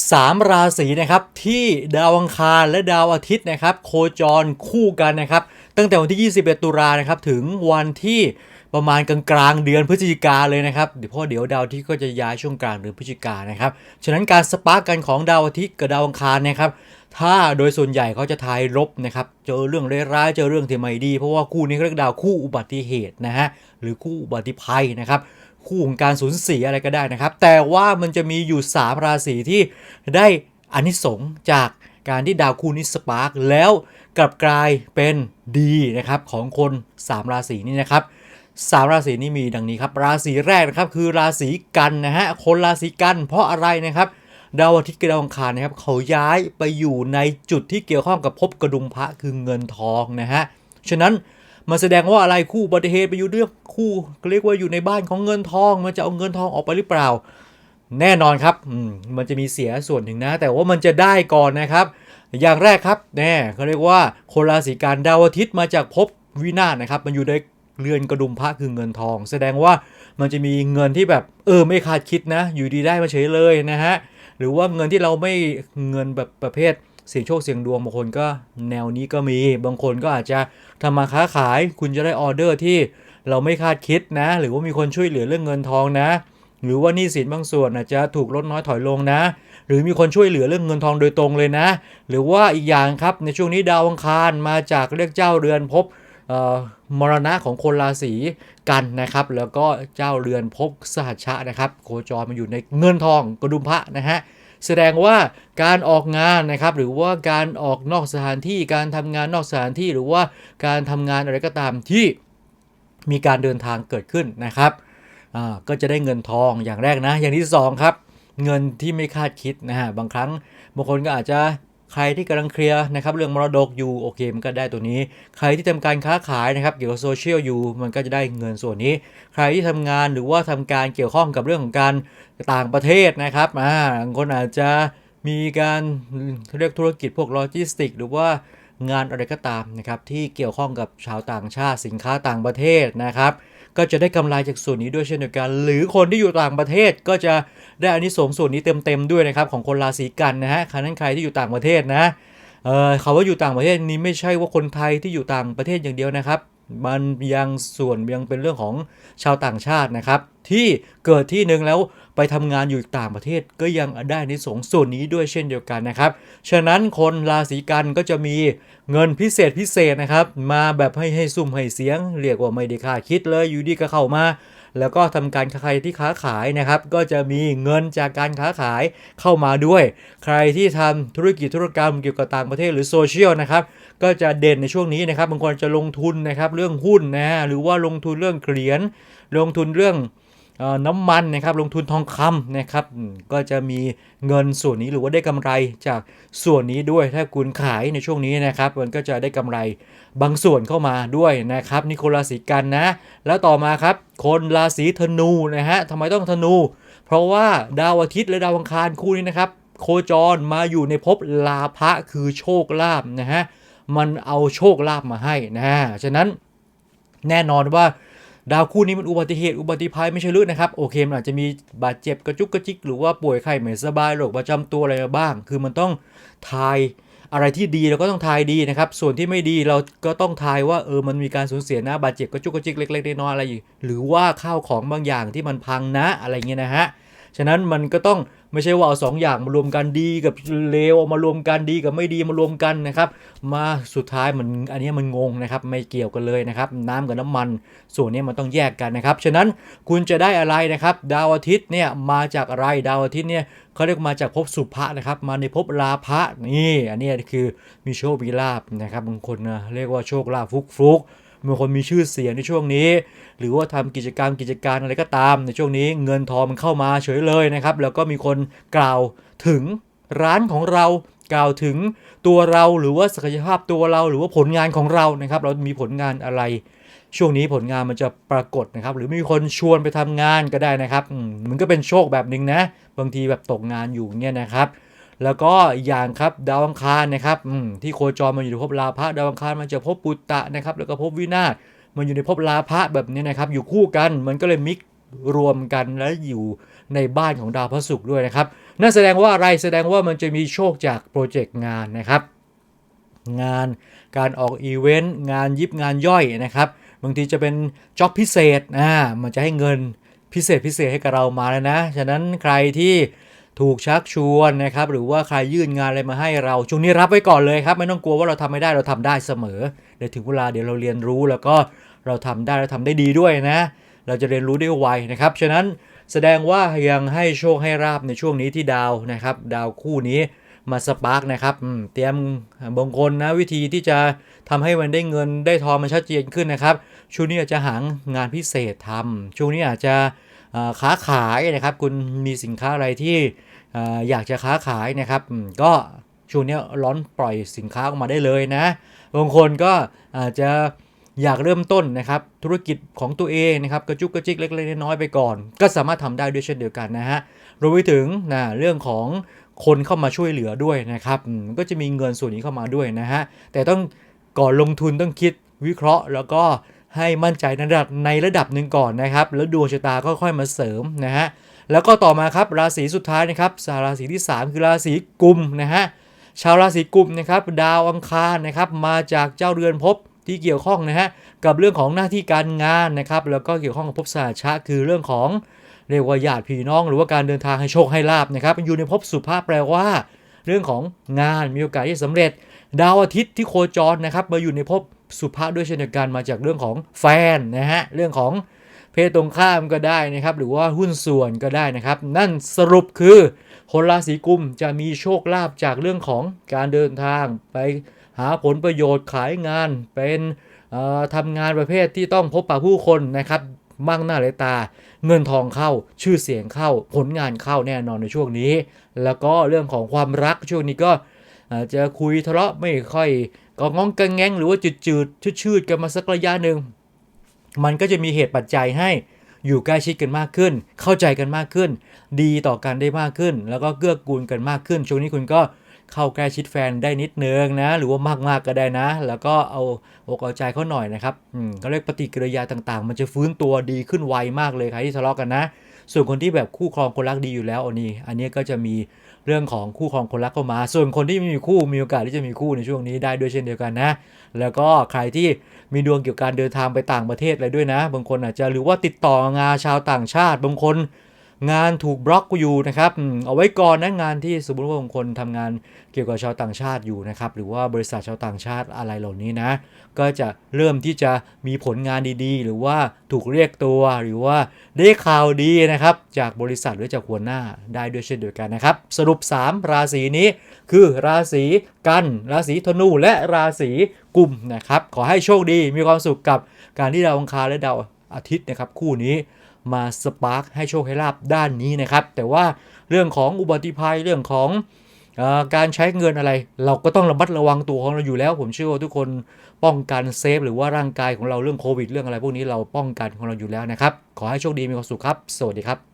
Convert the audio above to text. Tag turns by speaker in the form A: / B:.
A: 3 ราศีนะครับที่ดาวอังคารและดาวอาทิตย์นะครับโคจรคู่กันนะครับตั้งแต่วันที่ 21 ตุลานะครับถึงวันที่ประมาณกลางๆเดือนพฤศจิกาเลยนะครับเดี๋ยวพราะเดี๋ยวดาวทิตย์ก็จะย้ายช่วงกลางเดือนพฤศจิกานะครับฉะนั้นการสปาร์กกันของดาวอาทิตย์กับดาวอังคารนะครับถ้าโดยส่วนใหญ่เขาจะทายลบนะครับเจอเรื่องร้ายๆเจอเรื่องที่ไม่ดี เพราะว่าคู่นี้เขาเรียกดาวคู่อุบัติเหตุนะฮะหรือคู่อุบัติภัยนะครับ คู่ของการสูญเสียอะไรก็ได้นะครับ แต่ว่ามันจะมีอยู่ 3 ราศีที่ได้อานิสงส์จากการที่ดาวคู่นี้สปาร์กแล้วกลับกลายเป็นดีนะครับของคน 3 ราศีนี้นะครับสามราศีนี้มีดังนี้ครับ ราศีแรกนะครับคือราศีกันนะฮะคนราศีกันเพราะอะไรนะครับดาวอาทิตย์กับดาวอังคารนะครับเขาย้ายไปอยู่ในจุดที่เกี่ยวข้องกับภพกระดุมพระคือเงินทองนะฮะฉะนั้น มันแสดงว่าอะไรคู่บัติเหตุไปอยู่เรื่องคู่เรียกว่าอยู่ในบ้านของเงินทอง มันจะเอาเงินทองออกไปหรือเปล่า แน่นอนครับมันจะมีเสียส่วนหนึ่งนะ แต่ว่ามันจะได้ก่อนนะครับ อย่างแรกครับแน่เขาเรียกว่าคนราศีกันดาวอาทิตย์มาจากภพวินาศนะครับ มันอยู่ในเรือนกระดุมพระคือเงินทอง แสดงว่ามันจะมีเงินที่แบบเออไม่คาดคิดนะ อยู่ดีได้มาเฉยเลยนะฮะหรือว่าเงินที่เราไม่เงินแบบประเภท เสี่ยงโชคเสี่ยงดวงบางคนก็แนวนี้ก็มี บางคนก็อาจจะทำมาค้าขาย คุณจะได้ออเดอร์ที่เราไม่คาดคิดนะ หรือว่ามีคนช่วยเหลือเรื่องเงินทองนะ หรือว่านี้สินบางส่วนอาจจะถูกลดน้อยถอยลงนะ หรือมีคนช่วยเหลือเรื่องเงินทองโดยตรงเลยนะ หรือว่าอีกอย่างครับในช่วงนี้ดาวอังคารมาจากเรียกเจ้าเรือนพเอ่อมรณะของคนราศีกันนะครับ แล้วก็เจ้าเรือนภพสหัชชะนะครับ โคจรมาอยู่ในเงินทองกระดุมพระนะฮะ แสดงว่าการออกงานนะครับหรือว่าการออกนอกสถานที่การทำงานนอกสถานที่หรือว่าการทำงานอะไรก็ตามที่มีการเดินทางเกิดขึ้นนะครับก็จะได้เงินทองอย่างแรกนะ อย่างที่สองครับ เงินที่ไม่คาดคิดนะฮะบางครั้งบางคนก็อาจจะ ใครที่กำลังเคลียร์นะครับเรื่องมรดกอยู่โอเคมันก็ได้ตัวนี้ ใครที่ทำการค้าขายนะครับเกี่ยวกับโซเชียลอยู่มันก็จะได้เงินส่วนนี้ ใครที่ทำงานหรือว่าทำการเกี่ยวข้องกับเรื่องของการต่างประเทศนะครับอ่าบางคนอาจจะมีการเรียกธุรกิจพวกโลจิสติก หรือว่า งานอะไรก็ตามนะครับที่เกี่ยวข้องกับชาวต่างชาติสินค้าต่างประเทศนะครับ ก็จะได้กำไรจากส่วนนี้ด้วยเช่นเดียวกัน หรือคนที่อยู่ต่างประเทศก็จะได้อานิสงส์ส่วนนี้เต็มๆด้วยนะครับของคนราศีกันนะฮะครนั้นใครที่อยู่ต่างประเทศนะเออเขาว่าอยู่ต่างประเทศนี้ไม่ใช่ว่าคนไทยที่อยู่ต่างประเทศอย่างเดียวนะครับ มันยังส่วนยังเป็นเรื่องของชาวต่างชาตินะครับ ที่เกิดที่หนึ่งแล้วไปทำงานอยู่ต่างประเทศก็ยังได้ในสงส่วนนี้ด้วยเช่นเดียวกันนะครับ ฉะนั้นคนราศีกันก็จะมีเงินพิเศษพิเศษนะครับ มาแบบให้ให้ซุ่มให้เสียง เรียกว่าไม่ได้ค่าคิดเลยอยู่ดีก็เข้ามา แล้วก็ทำการใครที่ค้าขายนะครับ ก็จะมีเงินจากการค้าขายเข้ามาด้วย ใครที่ทำธุรกิจธุรกรรมเกี่ยวกับต่างประเทศหรือโซเชียลนะครับก็จะเด่นในช่วงนี้นะครับบางคนจะลงทุนนะครับเรื่องหุ้นนะหรือว่าลงทุนเรื่องเหรียญลงทุนเรื่อง น้ำมันนะครับลงทุนทองคำนะครับก็จะมีเงินส่วนนี้หรือว่าได้กำไรจากส่วนนี้ด้วยถ้าคุณขายในช่วงนี้นะครับมันก็จะได้กำไรบางส่วนเข้ามาด้วยนะครับนี่คนราศีกันนะ แล้วต่อมาครับคนราศีธนูนะฮะทำไมต้องธนู เพราะว่าดาวอาทิตย์และดาวอังคารคู่นี้นะครับโคจรมาอยู่ในภพลาภะคือโชคลาภนะฮะมันเอาโชคลาภมาให้นะฮะฉะนั้นแน่นอนว่า ดาวคู่นี้มันอุบัติเหตุอุบัติภัยไม่ใช่เรือนะครับโอเคมันอาจจะมีบาดเจ็บกระจุกกระจิกหรือว่าป่วยไข้ไม่สบายโรคประจำตัวอะไรบ้าง คือมันต้องทายอะไรที่ดีเราก็ต้องทายดีนะครับ ส่วนที่ไม่ดีเราก็ต้องทายว่าเออมันมีการสูญเสียนะบาดเจ็บกระจุกกระจิกเล็กๆน้อยๆอะไรอยู่หรือว่าข้าวของบางอย่างที่มันพังนะอะไรเงี้ยนะฮะ ฉะนั้นมันก็ต้องไม่ใช่ว่าเอาสองอย่างมารวมกันดีกับเลวเอามารวมกันดีกับไม่ดีมารวมกันนะครับ มาสุดท้ายมันอันนี้มันงงนะครับ ไม่เกี่ยวกันเลยนะครับ น้ำกับน้ำมัน ส่วนนี้มันต้องแยกกันนะครับ ฉะนั้นคุณจะได้อะไรนะครับ ดาวอาทิตย์เนี่ยมาจากอะไรดาวอาทิตย์เนี่ยเขาเรียกมาจากภพสุภะนะครับ มาในภพลาภะนี่ อันนี้คือมีโชคมีลาบนะครับบางคนนะเรียกว่าโชคลาภฟุกฟุก ๆบางคนมีชื่อเสียงในช่วงนี้ หรือว่าทำกิจกรรมกิจการอะไรก็ตามในช่วงนี้เงินทองมันเข้ามาเฉยเลยนะครับ แล้วก็มีคนกล่าวถึงร้านของเรากล่าวถึงตัวเราหรือว่าศักยภาพตัวเราหรือว่าผลงานของเรานะครับ เรามีผลงานอะไร ช่วงนี้ผลงานมันจะปรากฏนะครับ หรือมีคนชวนไปทำงานก็ได้นะครับมมันก็เป็นโชคแบบหนึ่งนะ บางทีแบบตกงานอยู่เนี่ยนะครับ แล้วก็อีกอย่างครับดาวอังคารนะครับที่โคจรมาอยู่ในภพลาภะดาวอังคารมันจะภพปุตตะนะครับ แล้วก็ภพวินาศมันอยู่ในภพลาภะแบบนี้นะครับ อยู่คู่กันมันก็เลยมิกรวมกันแล้วอยู่ในบ้านของดาวพระศุกร์ด้วยนะครับนั่นแสดงว่าอะไรแสดงว่ามันจะมีโชคจากโปรเจกต์งานนะครับ งานการออกอีเวนต์งานยิบงานย่อยนะครับบางทีจะเป็นจ็อบพิเศษอ่ามันจะให้เงินพิเศษพิเศษให้กับเรามาแล้วนะ ฉะนั้นใครที่ ถูกชักชวนนะครับหรือว่าใครยื่นงานอะไรมาให้เราช่วงนี้รับไว้ก่อนเลยครับ ไม่ต้องกลัวว่าเราทำไม่ได้เราทำได้เสมอเดี๋ยวถึงเวลาเดี๋ยวเราเรียนรู้แล้วก็เราทำได้เราทำได้ดีด้วยนะ เราจะเรียนรู้ได้ไวนะครับฉะนั้นแสดงว่ายังให้โชคให้ราบในช่วงนี้ที่ดาวนะครับ ดาวคู่นี้มาสปาร์กนะครับเตรียมบางคนนะวิธีที่จะทำให้มันได้เงินได้ทองมันชัดเจนขึ้นนะครับ ช่วงนี้อาจจะหางานพิเศษทำช่วงนี้อาจจะ ค้าขายนะครับ คุณมีสินค้าอะไรที่ออยากจะค้าขายนะครับ ก็ช่วงนี้ร้อนปล่อยสินค้าออกมาได้เลยนะบางคนก็อาจจะอยากเริ่มต้นนะครับ ธุรกิจของตัวเองนะครับกระจุกกระจิกเล็กๆน้อยๆไปก่อน ก็สามารถทำได้ด้วยเช่นเดียวกันนะฮะรวมไปถึงนะเรื่องของคนเข้ามาช่วยเหลือด้วยนะครับก็จะมีเงินส่วนนี้เข้ามาด้วยนะฮะแต่ต้องก่อนลงทุนต้องคิดวิเคราะห์แล้วก็ ให้มั่นใจในระดับในระดับหนึ่งก่อนนะครับ แล้วดวงชะตาก็ค่อยมาเสริมนะฮะแล้วก็ต่อมาครับราศีสุดท้ายนะครับราศีที่ 3 คือราศีกุมนะฮะชาวราศีกุมนะครับดาวอังคารนะครับมาจากเจ้าเรือนภพที่เกี่ยวข้องนะฮะกับเรื่องของหน้าที่การงานนะครับแล้วก็เกี่ยวข้องกับภพสหชะคือเรื่องของเรียกว่าญาติพี่น้อง หรือว่าการเดินทางให้โชคให้ลาบนะครับอยู่ในภพสุภาพแปลว่า เรื่องของงานมีโอกาสที่สำเร็จ ดาวอาทิตย์ที่โคจรนะครับมาอยู่ในภพ สุภาพด้วยเช่นเดียวกันมาจากเรื่องของแฟนนะฮะเรื่องของเพศตรงข้ามก็ได้นะครับ หรือว่าหุ้นส่วนก็ได้นะครับ นั่นสรุปคือคนราศีกุมจะมีโชคลาภจากเรื่องของการเดินทาง ไปหาผลประโยชน์ขายงานเป็นทำงานประเภทที่ต้องพบปะผู้คนนะครับมากหน้าหลายตา เงินทองเข้าชื่อเสียงเข้า ผลงานเข้าแน่นอนในช่วงนี้ แล้วก็เรื่องของความรักช่วงนี้ก็จะคุยทะเลาะไม่ค่อย ก็ง้องกังแงงหรือว่าจืดๆชืดๆกันมาสักระยะหนึ่งมันก็จะมีเหตุปัจจัยให้อยู่ใกล้ชิดกันมากขึ้น เข้าใจกันมากขึ้น ดีต่อกันได้มากขึ้น แล้วก็เกื้อกูลกันมากขึ้น ช่วงนี้คุณก็เข้าใกล้ชิดแฟนได้นิดนึงนะ หรือว่ามากๆก็ได้นะ แล้วก็เอาอกเอาใจเขาหน่อยนะครับ อืมก็เรียกปฏิกิริยาต่างๆ มันจะฟื้นตัวดีขึ้นไวมากเลยใครที่ทะเลาะกันนะ ส่วนคนที่แบบคู่ครองคนรักดีอยู่แล้วอันนี้ อันนี้ก็จะมีเรื่องของคู่ครองคนรักเข้ามา ส่วนคนที่ไม่มีคู่มีโอกาสที่จะมีคู่ในช่วงนี้ได้ด้วยเช่นเดียวกันนะ แล้วก็ใครที่มีดวงเกี่ยวกับการเดินทางไปต่างประเทศอะไรด้วยนะ บางคนอาจจะหรือว่าติดต่องานชาวต่างชาติ บางคน งานถูกบล็อกอยู่นะครับเอาไว้ก่อนนะงานที่สมมติว่าบางคนทำงานเกี่ยวกับชาวต่างชาติอยู่นะครับหรือว่าบริษัทชาวต่างชาติอะไรเหล่านี้นะ ก็จะเริ่มที่จะมีผลงานดีๆ หรือว่าถูกเรียกตัวหรือว่าได้ข่าวดีนะครับ จากบริษัทหรือจากหัวหน้าได้ด้วยเช่นเดียวกันนะครับ สรุป 3 ราศีนี้ คือราศีกัน ราศีธนูและราศีกุมนะครับ ขอให้โชคดีมีความสุขกับการที่ดาวอังคารและดาวอาทิตย์นะครับคู่นี้ มาสปาร์คให้โชคให้ลาบด้านนี้นะครับ แต่ว่าเรื่องของอุบัติภัยเรื่องของอการใช้เงินอะไร เราก็ต้องระมัดระวังตัวของเราอยู่แล้ว ผมเชื่อว่าทุกคนป้องกันเซฟหรือว่าร่างกายของเราเรื่องโควิด เรื่องอะไรพวกนี้เราป้องกันของเราอยู่แล้วนะครับ ขอให้โชคดีมีความสุขครับ สวัสดีครับ